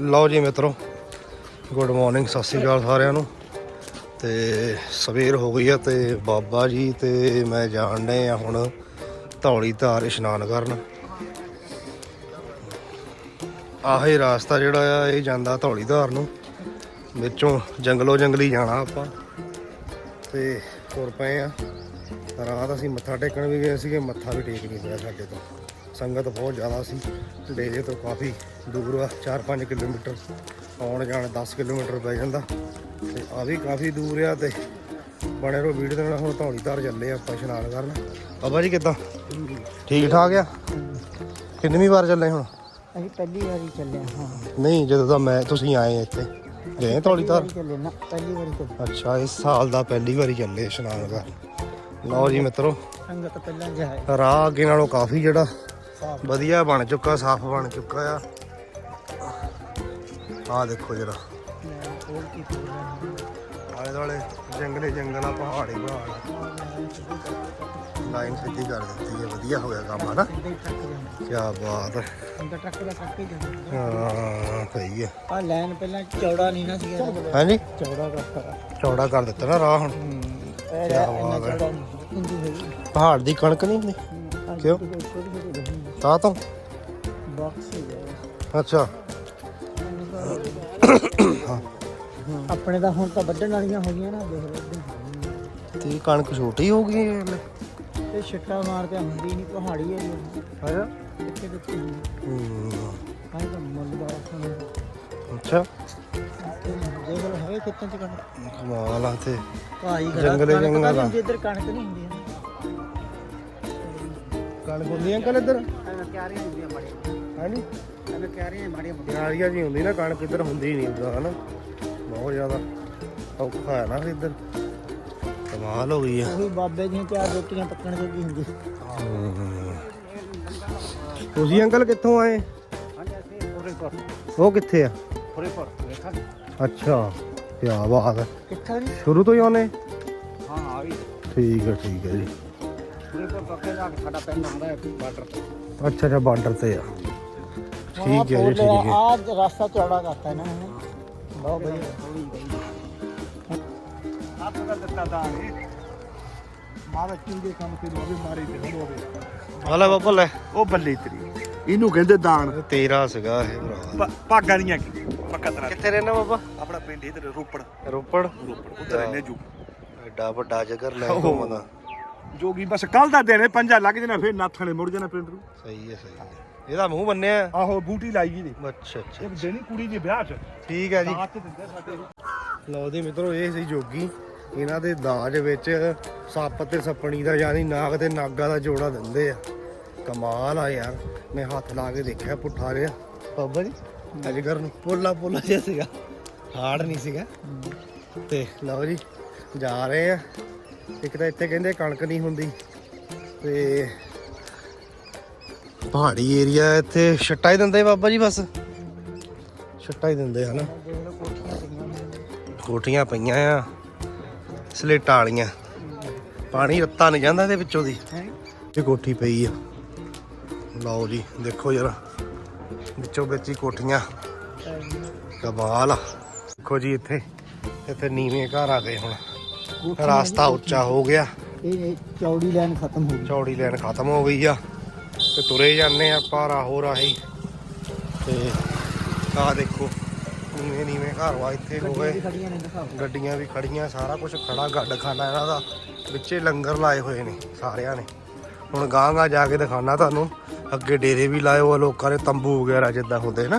ਲਓ ਜੀ ਮਿੱਤਰੋ ਗੁੱਡ ਮਾਰਨਿੰਗ ਸਤਿ ਸ਼੍ਰੀ ਅਕਾਲ ਸਾਰਿਆਂ ਨੂੰ। ਤੇ ਸਵੇਰ ਹੋ ਗਈ ਆ ਤੇ ਬਾਬਾ ਜੀ ਤੇ ਮੈਂ ਜਾਣ ਡਏ ਆ ਹੁਣ ਧੌਲੀ ਧਾਰ ਇਸ਼ਨਾਨ ਕਰਨ। ਆਹੇ ਰਾਸਤਾ ਜਿਹੜਾ ਆ, ਇਹ ਜਾਂਦਾ ਧੌਲੀ ਧਾਰ ਨੂੰ। ਵਿੱਚੋਂ ਜੰਗਲੋ ਜੰਗਲੀ ਜਾਣਾ ਆਪਾਂ। ਤੇ ਤੁਰ ਪਏ ਆ। ਰਾਤ ਅਸੀਂ ਮੱਥਾ ਟੇਕਣ ਵੀ ਗਏ ਸੀਗੇ, ਮੱਥਾ ਵੀ ਟੇਕ ਨਹੀਂ ਪਿਆ ਸਾਡੇ ਤੋਂ। ਸੰਗਤ ਬਹੁਤ ਜ਼ਿਆਦਾ ਸੀ ਡੇਰੇ ਤੋਂ ਕਾਫੀ ਦੂਰ ਆ 4-5 ਕਿਲੋਮੀਟਰ ਆਉਣ ਜਾਣ 10 ਕਿਲੋਮੀਟਰ ਪੈ ਜਾਂਦਾ ਤੇ ਆ ਵੀ ਕਾਫੀ ਦੂਰ ਆ ਤੇ ਬਣੇ ਰੋ ਵੀਡੀਓ ਦੇ ਨਾਲ ਹੁਣ ਧੌਲੀ ਧਾਰ ਚੱਲੇ ਆ ਆਪਾਂ ਇਸ਼ਨਾਨ ਕਰਨ। ਬਾਬਾ ਜੀ ਕਿੱਦਾਂ? ਠੀਕ ਠਾਕ ਆ? ਕਿੰਨੀ ਵਾਰ ਚੱਲੇ ਹੁਣ? ਅਸੀਂ ਪਹਿਲੀ ਵਾਰੀ ਚੱਲੇ ਹਾਂ। ਨਹੀਂ ਜਦੋਂ ਦਾ ਮੈਂ ਤੁਸੀਂ ਆਏ ਇੱਥੇ। ਗਏ ਧੌਲੀ ਧਾਰ? ਚੱਲੇ ਨਾ ਪਹਿਲੀ ਵਾਰੀ ਚੱਲੇ। ਅੱਛਾ ਇਸ ਸਾਲ ਦਾ ਪਹਿਲੀ ਵਾਰੀ ਚੱਲੇ ਇਸ਼ਨਾਨ ਕਰਨ ਲਓ ਜੀ ਮਿੱਤਰੋ। ਸੰਗਤ ਪਹਿਲਾਂ ਜਾਏ ਰਾਹ ਅੱਗੇ ਨਾਲੋਂ ਕਾਫੀ ਜਿਹੜਾ ਵਧੀਆ ਬਣ ਚੁੱਕਾ ਸਾਫ਼ ਬਣ ਚੁੱਕਾ ਆ। ਆਹ ਦੇਖੋ ਜਰਾ। ਆਲੇ ਦੁਆਲੇ ਜੰਗਲੇ ਜੰਗਲ ਆ ਪਹਾੜੀ ਪਹਾੜ। ਲਾਈਨ ਸਿੱਧੀ ਕਰ ਦਿੱਤੀ ਹੈ ਵਧੀਆ ਹੋ ਗਿਆ ਕੰਮ ਹਨਾ? ਕੀ ਬਾਤ ਹੈ ਅੰਦਰ ਟਰੱਕ ਦਾ ਟਰੱਕ ਹੀ ਜਾਂਦਾ ਹਾਂ ਸਹੀ ਹੈ ਆ ਲਾਈਨ ਪਹਿਲਾਂ ਚੌੜਾ ਨਹੀਂ ਨਾ ਸੀਗਾ। ਹਾਂਜੀ? ਚੌੜਾ ਕਰਤਾ ਚੌੜਾ ਕਰ ਦਿੱਤਾ ਨਾ ਰਾਹ ਹੁਣ। ਬਾਤ ਹੈ। ਪਹਾੜ ਦੀ ਕਣਕ ਨਹੀਂ ਹੁੰਦੀ? ਕਿਉਂ? ਹੁੰਦੀ ਤਾਂ ਤੋਂ। ਬਾਕਸ ਹੀ ਗਿਆ ਅੱਛਾ। ਆਪਣੇ ਤਾਂ ਹੁਣ ਤਾਂ ਵੱਢਣ ਵਾਲੀਆਂ ਹੋ ਗਈਆਂ ਨਾ ਦੇਖ ਲਓ ਤੇ ਕਣਕ ਛੋਟੀ ਹੋ ਗਈ ਹੈ ਹਲੇ ਇਹ ਛਿੱਟਾ ਮਾਰ ਕੇ ਹੁੰਦੀ ਨਹੀਂ ਪਹਾੜੀ ਹੈ ਅੱਛਾ। ਕਿੱਥੇ ਕਿੱਥੇ ਹੁੰਦੀ ਹੂੰ। ਹਾਂ। ਤਾਂ ਮੁੱਲ ਦਾ ਅੱਛਾ। ਦੇਖ ਲਓ ਹੈ ਕਿੱਥੇ ਚ ਕਣਕ। ਕਮਾਲ ਆ ਤੇ ਭਾਈ ਜੰਗਲੇ ਜੰਗਲ ਆ। ਇੱਧਰ ਕਣਕ ਨਹੀਂ ਹੁੰਦੀ। ਹੈ ਕਣਕ ਹੁੰਦੀ ਅੰਕਲ ਇੱਧਰ? ਕਿਆਰੀਆਂ ਹੁੰਦੀਆਂ ਬੜੀਆਂ ਹਾਂਜੀ। ਐਵੇਂ ਕਿਆਰੀਆਂ ਬੜੀਆਂ ਨਾਰੀਆ ਜੀ ਹੁੰਦੀ ਨਾ ਕਣਕ ਇੱਧਰ ਹੁੰਦੀ ਨਹੀਂ ਉਦਾਂ ਹਨਾ? ਬਹੁਤ ਜ਼ਿਆਦਾ ਔਖਾ ਹੈ ਨਾ ਫਿਰ ਇੱਧਰ। ਕਮਾਲ ਹੋ ਗਈ ਆ। ਉਹੀ ਬਾਬੇ ਦੀਆਂ ਚਾਰ ਰੋਟੀਆਂ ਪੱਕਣ ਜੋਗੀ ਹੁੰਦੀ। ਤੁਸੀਂ ਅੰਕਲ ਕਿੱਥੋਂ ਆਏ? ਹਾਂਜੀ ਅਸੀਂ ਉਹ ਕਿੱਥੇ ਆ? ਪੂਰੇ ਪਰ ਵੇਖਾਂ। ਅੱਛਾ ਕੀ ਬਾਤ ਹੈ। ਕਿੱਥਾ ਨਹੀਂ ਸ਼ੁਰੂ ਤੋਂ ਹੀ ਆਉਨੇ ਹਾਂ ਆ ਵੀ ਠੀਕ ਹੈ ਠੀਕ ਹੈ ਜੀ। ਪੂਰੇ ਪਰ ਪੱਕੇ ਜਾ ਕੇ ਸਾਡਾ ਪਿੰਡ ਆਉਂਦਾ ਹੈ ਬਾਰਡਰ ਤੇ। ਅੱਛਾ ਅੱਛਾ ਬਾਰਡਰ ਤੇ ਆ। ਠੀਕ ਹੈ ਜੀ ਠੀਕ ਹੈ। ਆਜ ਰਸਤਾ ਚੌੜਾ ਕਰਤਾ ਇਹਨਾਂ ਨੇ। ਬਹੁਤ ਵਧੀਆ ਆਪ ਕਰ ਦਿੱਤਾ ਦਾ ਮਾਰਾ ਚੁੰਗੇ ਕੰਮ ਤੇ ਲੋਵੇ ਮਾਰੇ ਤੇ ਹੋਵੇ ਹਾਲਾ ਬਾਬਾ ਲੈ ਉਹ ਬੱਲੇ ਤੇਰੀ। ਇਹਨੂੰ ਕਹਿੰਦੇ ਦਾਨ ਤੇਰਾ ਸੀਗਾ ਇਹ ਭਰਾ। ਭਾਗਾਂ ਦੀਆਂ ਕੀ? ਪੱਕਾ ਤਰ੍ਹਾਂ ਕਿੱਥੇ ਰਹਿਣਾ ਬਾਬਾ? ਆਪਣਾ ਪਿੰਡ ਇਧਰ ਰੋਪੜ। ਰੋਪੜ? ਰੋਪੜ। ਉਧਰ ਰਹਿੰਦੇ ਜੂ। ਐਡਾ ਵੱਡਾ ਜਗਰ ਲੈ। ਘੁੰਮਦਾ ਜੋਗੀ ਬਸ ਕੱਲ ਦਾ ਦਿਨ ਹੈ ਪੰਜਾ ਲੱਗ ਜਾਣਾ ਫਿਰ ਨਾਥਾਂ ਨੇ ਮੁੜ ਜਾਣਾ ਪਿੰਡ ਨੂੰ। ਸਹੀ ਹੈ ਸਹੀ ਹੈ। ਇਹਦਾ ਮੂੰਹ ਬੰਨਿਆ ਆਹੋ ਬੂਟੀ ਲਾਈ ਜੀ ਨੇ। ਅੱਛਾ ਅੱਛਾ ਇਹ ਦੇਣੀ ਕੁੜੀ ਦੇ ਵਿਆਹ 'ਚ। ਠੀਕ ਹੈ ਜੀ। ਦਾਤ ਦਿੰਦੇ ਸਾਡੇ। ਲਓ ਜੀ ਮਿੱਤਰੋ ਇਹ ਸੀ ਜੋਗੀ। ਇਹਨਾਂ ਦੇ ਦਾਜ ਵਿੱਚ ਸੱਪ ਤੇ ਸੱਪਣੀ ਦਾ ਯਾਨੀ ਨਾਗ ਤੇ ਨਾਗਾ ਦਾ ਜੋੜਾ ਦਿੰਦੇ ਆ। ਕਮਾਲ ਆ ਯਾਰ ਮੈਂ ਹੱਥ ਲਾ ਕੇ ਦੇਖਿਆ ਪੁੱਠਾ ਰਿਹਾ ਬਾਬਾ ਜੀ ਅਜਗਰ ਨੂੰ ਪੋਲਾ ਪੋਲਾ ਜਿਹਾ ਸੀਗਾ। ਹਾਰਡ ਨਹੀਂ ਸੀਗਾ। ਤੇ ਲਓ ਜੀ ਜਾ ਰਹੇ ਆ। ਇੱਕ ਤਾਂ ਇੱਥੇ ਕਹਿੰਦੇ ਕਣਕ ਨਹੀਂ ਹੁੰਦੀ ਤੇ ਪਹਾੜੀ ਏਰੀਆ ਇੱਥੇ। ਛੱਟਾ ਹੀ ਦਿੰਦੇ ਬਾਬਾ ਜੀ ਬਸ। ਛੱਟਾ ਹੀ ਦਿੰਦੇ ਹਨਾ ਦੇਖ ਕੋਠੀਆਂ ਪਈਆਂ ਆ, ਸਲੇਟਾਂ ਵਾਲੀਆਂ। ਪਾਣੀ ਰੱਤਾ ਨਹੀਂ ਜਾਂਦਾ ਇਹਦੇ ਵਿੱਚੋਂ ਦੀ। ਇਹ ਕੋਠੀ ਪਈ ਆ। ਲਓ ਜੀ, ਦੇਖੋ ਜਰਾ। ਵਿੱਚੋਂ ਵਿੱਚ ਹੀ ਕੋਠੀਆਂ। ਕਮਾਲ ਆ। ਦੇਖੋ ਜੀ ਇੱਥੇ ਇੱਥੇ ਨੀਵੇਂ ਘਰ ਆ ਗਏ ਹੁਣ। ਰਾਸਤਾ ਉੱਚਾ ਹੋ ਗਿਆ। ਇਹ ਚੌੜੀ ਲਾਈਨ ਖਤਮ ਹੋ ਗਈ। ਚੌੜੀ ਲਾਈਨ ਖਤਮ ਹੋ ਗਈ ਆ। ਤੇ ਤੁਰੇ ਜਾਂਦੇ ਆ ਆਪਾਂ ਰਾਹੋ ਰਾਹੀ। ਤੇ ਆਹ ਦੇਖੋ ਨੀਵੇਂ ਨੀਵੇਂ ਘਰ ਵਾ ਇੱਥੇ ਹੋ ਗੱਡੀਆਂ ਗਏ ਵੀ ਖੜੀਆਂ ਨੇ ਦਿਖਾਓ। ਗੱਡੀਆਂ ਵੀ ਖੜੀਆਂ ਸਾਰਾ ਕੁਝ ਖੜਾ ਗੱਡ ਖਾਨਾ ਇਹਨਾਂ ਦਾ। ਵਿੱਚੇ ਲੰਗਰ ਲਾਏ ਹੋਏ ਨੇ ਸਾਰਿਆਂ ਨੇ। ਹੁਣ ਗਾਂ ਗਾਂ ਜਾ ਕੇ ਦਿਖਾਣਾ ਤੁਹਾਨੂੰ। ਅੱਗੇ ਡੇਰੇ ਵੀ ਲਾਏ ਹੋਏ ਆ ਲੋਕਾਂ ਨੇ ਤੰਬੂ ਵਗੈਰਾ ਜਿੱਦਾਂ ਹੁੰਦੇ ਨਾ।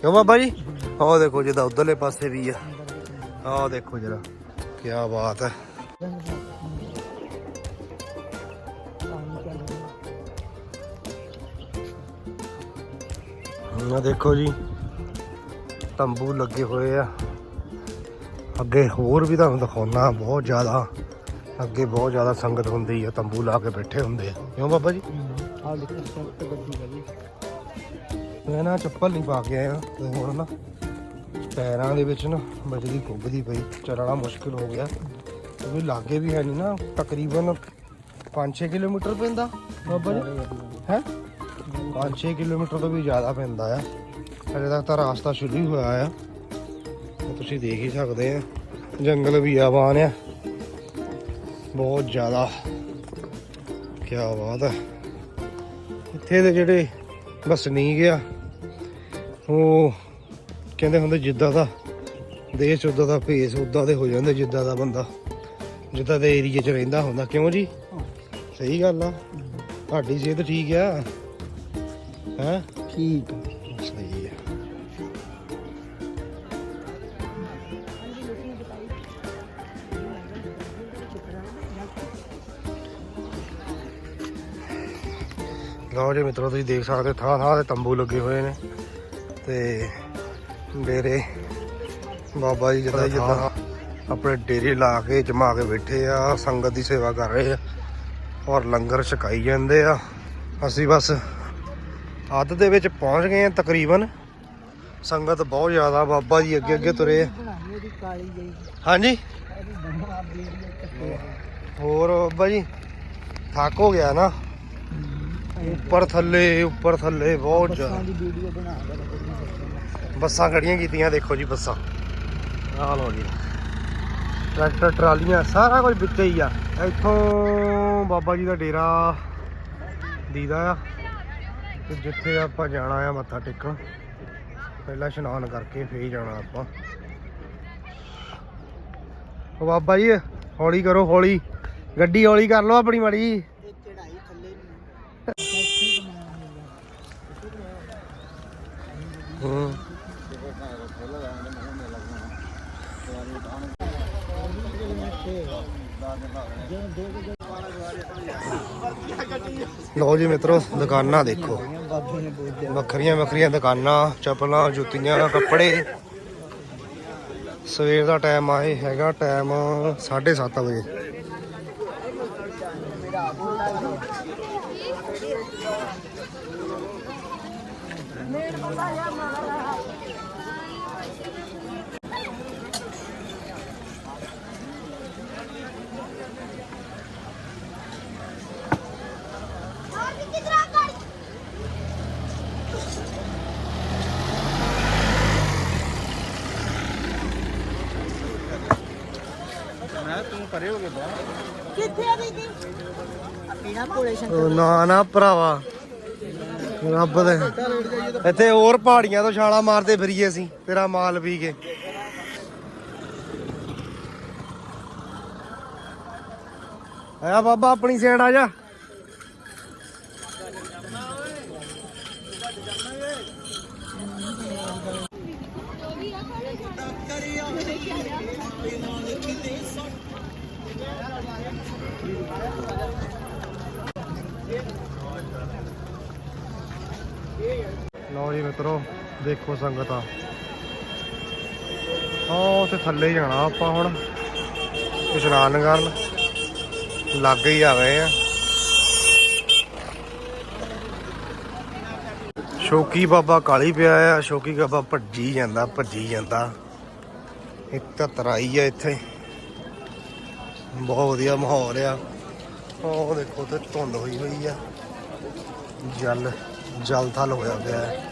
ਕਿਉਂ ਬਾਬਾ ਜੀ? ਆਹ ਦੇਖੋ ਜਿੱਦਾਂ ਉਧਰਲੇ ਪਾਸੇ ਵੀ ਆ। ਆਹ ਦੇਖੋ ਜਰਾ। ਕੀ ਬਾਤ ਹੈ। ਆ ਦੇਖੋ ਜੀ ਤੰਬੂ ਲੱਗੇ ਹੋਏ ਆ। ਅੱਗੇ ਹੋਰ ਵੀ ਤੁਹਾਨੂੰ ਦਿਖਾਉਣਾ ਬਹੁਤ ਜ਼ਿਆਦਾ। ਅੱਗੇ ਬਹੁਤ ਜ਼ਿਆਦਾ ਸੰਗਤ ਹੁੰਦੀ ਆ ਤੰਬੂ ਲਾ ਕੇ ਬੈਠੇ ਹੁੰਦੇ ਆ। ਕਿਉਂ ਬਾਬਾ ਜੀ? ਆ ਦੇਖੋ ਸੜਕ ਗੱਡੀ ਗਈ ਮੈਂ ਨਾ ਚੱਪਲ ਨਹੀਂ ਪਾ ਕੇ ਆਇਆ ਤੇ ਹੁਣ ਨਾ ਪੈਰਾਂ ਦੇ ਵਿੱਚ ਨਾ ਬਜਰੀ ਕੁੱਬਦੀ ਪਈ ਚੱਲਣਾ ਮੁਸ਼ਕਿਲ ਹੋ ਗਿਆ। ਕਿਉਂਕਿ ਲਾਗੇ ਵੀ ਹੈ ਨਹੀਂ ਨਾ ਤਕਰੀਬਨ 5-6 ਕਿਲੋਮੀਟਰ ਪੈਂਦਾ ਬਾਬਾ ਜੀ। ਹੈ 5-6 ਕਿਲੋਮੀਟਰ ਤੋਂ ਵੀ ਜ਼ਿਆਦਾ ਪੈਂਦਾ ਆ। ਅਜੇ ਤੱਕ ਤਾਂ ਰਾਸਤਾ ਸ਼ੁਰੂ ਹੀ ਹੋਇਆ ਆ। ਤੁਸੀਂ ਦੇਖ ਹੀ ਸਕਦੇ ਆ ਜੰਗਲ ਵੀ ਆਵਾਨ ਆ। ਬਹੁਤ ਜ਼ਿਆਦਾ। ਕੀ ਬਾਤ ਹੈ ਇੱਥੇ ਦੇ ਜਿਹੜੇ ਵਸਨੀਕ ਆ ਉਹ ਕਹਿੰਦੇ ਹੁੰਦੇ ਜਿੱਦਾਂ ਦਾ ਦੇਸ਼ ਉਦਾਂ ਦਾ ਭੇਸ ਉਦਾਂ ਦੇ ਹੋ ਜਾਂਦੇ ਜਿੱਦਾਂ ਦਾ ਬੰਦਾ। ਜਿੱਦਾਂ ਦੇ ਏਰੀਏ 'ਚ ਰਹਿੰਦਾ ਹੁੰਦਾ। ਕਿਉਂ ਜੀ? ਸਹੀ ਗੱਲ ਆ। ਤੁਹਾਡੀ ਸਿਹਤ ਠੀਕ ਆ? ਹੈ? ਠੀਕ। ਸਹੀ ਆ। ਲਓ ਜੀ ਮਿੱਤਰੋ ਤੁਸੀਂ ਦੇਖ ਸਕਦੇ ਥਾਂ ਥਾਂ ਤੇ ਤੰਬੂ ਲੱਗੇ ਹੋਏ ਨੇ ਤੇ ਡੇਰੇ। ਬਾਬਾ ਜੀ ਜਿੱਦਾਂ ਜਿੱਦਾਂ। ਆਪਣੇ ਡੇਰੇ ਲਾ ਕੇ ਜਮਾ ਕੇ ਬੈਠੇ ਆ ਸੰਗਤ ਦੀ ਸੇਵਾ ਕਰ ਰਹੇ ਆ ਔਰ ਲੰਗਰ ਛਕਾਈ ਜਾਂਦੇ ਆ। ਅਸੀਂ ਬਸ ਅੱਧ ਦੇ ਵਿੱਚ ਪਹੁੰਚ ਗਏ ਆ ਤਕਰੀਬਨ। ਸੰਗਤ ਬਹੁਤ ਜ਼ਿਆਦਾ ਬਾਬਾ ਜੀ ਅੱਗੇ ਅੱਗੇ ਤੁਰੇ ਆ। ਹਾਂਜੀ। ਹੋਰ ਬਾਬਾ ਜੀ ਥੱਕ ਹੋ ਗਿਆ ਨਾ। ਉੱਪਰ ਥੱਲੇ ਉੱਪਰ ਥੱਲੇ ਬਹੁਤ ਜ਼ਿਆਦਾ। ਬੱਸਾਂ ਖੜੀਆਂ ਕੀਤੀਆਂ, ਦੇਖੋ ਜੀ ਬੱਸਾਂ। ਆਹ ਲਓ ਜੀ। ਟਰੈਕਟਰ, ਟਰਾਲੀਆਂ, ਸਾਰਾ ਕੁਝ ਵਿੱਚ ਹੀ ਆ। ਇੱਥੋਂ ਬਾਬਾ ਜੀ ਦਾ ਡੇਰਾ ਦੀਦਾ ਆ। ਤੇ ਜਿੱਥੇ ਆਪਾਂ ਜਾਣਾ ਆ ਮੱਥਾ ਟੇਕਣ, ਪਹਿਲਾਂ ਇਸ਼ਨਾਨ ਕਰਕੇ ਫੇਰ ਜਾਣਾ ਆਪਾਂ। ਉਹ ਬਾਬਾ ਜੀ, ਹੌਲੀ ਕਰੋ, ਹੌਲੀ। ਗੱਡੀ ਹੌਲੀ ਕਰ ਲਓ ਆਪਣੀ ਮਾੜੀ ਇਹ ਚੜਾਈ ਥੱਲੇ ਨੂੰ ਹੂੰ ਲਓ ਜੀ ਮਿੱਤਰੋ, ਦੁਕਾਨਾਂ ਦੇਖੋ। ਵੱਖਰੀਆਂ ਵੱਖਰੀਆਂ ਦੁਕਾਨਾਂ, ਚੱਪਲਾਂ, ਜੁੱਤੀਆਂ ਕੱਪੜੇ। ਸਵੇਰ ਦਾ ਟਾਈਮ ਆਏ ਹੈਗਾ ਟਾਈਮ 7:30 ਵਜੇ। ਕਿੱਥੇ ਆ ਪੀਣਾ ਨਾ ਨਾ ਭਰਾਵਾ। ਰੱਬ ਦੇ। ਇੱਥੇ ਹੋਰ ਪਹਾੜੀਆਂ ਤੋਂ ਛਾਲਾ ਮਾਰਦੇ ਫਿਰੀਏ ਅਸੀਂ ਤੇਰਾ ਮਾਲ ਪੀ ਕੇ। ਆਇਆ ਬਾਬਾ ਆਪਣੀ ਸਾਈਡ ਆ ਜੀ। ਮਿੱਤਰੋ, ਦੇਖੋ ਸੰਗਤਾਂ ਉਹ ਤੇ ਥੱਲੇ ਹੀ ਜਾਣਾ ਆਪਾਂ ਹੁਣ। ਇਸ਼ਨਾਨ ਕਰਨ। ਲਾਗੇ ਹੀ ਆ ਗਏ ਆ। ਸ਼ੋਕੀ ਬਾਬਾ ਕਾਲੀ ਪਿਆ ਆ, ਸ਼ੋਕੀ ਬਾਬਾ ਭੱਜੀ ਜਾਂਦਾ ਭੱਜੀ ਜਾਂਦਾ। ਇੱਕ ਤਾਂ ਤਰਾਈ ਆ ਇੱਥੇ। ਬਹੁਤ ਵਧੀਆ ਮਾਹੌਲ ਆ। ਉਹ ਦੇਖੋ ਤੇ ਧੁੰਦ ਹੋਈ ਹੋਈ ਆ। ਜਲ ਜਲ ਥਲ ਹੋਇਆ ਪਿਆ। ਹੈ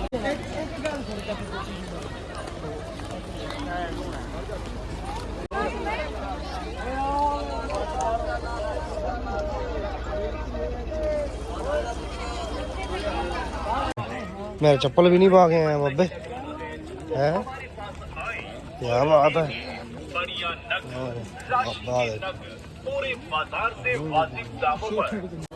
मैं चप्पल भी नहीं भागे हैं बब्बे है क्या बात है पूरे बाजार से वाजिब दामों पर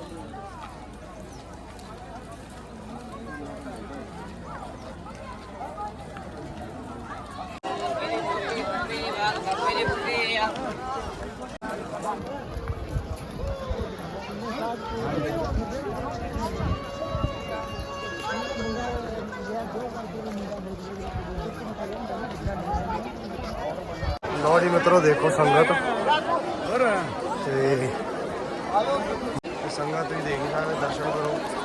ਮਿੱਤਰੋ ਦੇਖੋ ਸੰਗਤ। ਤੇ ਸੰਗਤ ਤੁਸੀਂ ਦੇਖ ਸਕਦੇ ਦਰਸ਼ਨ ਕਰੋ।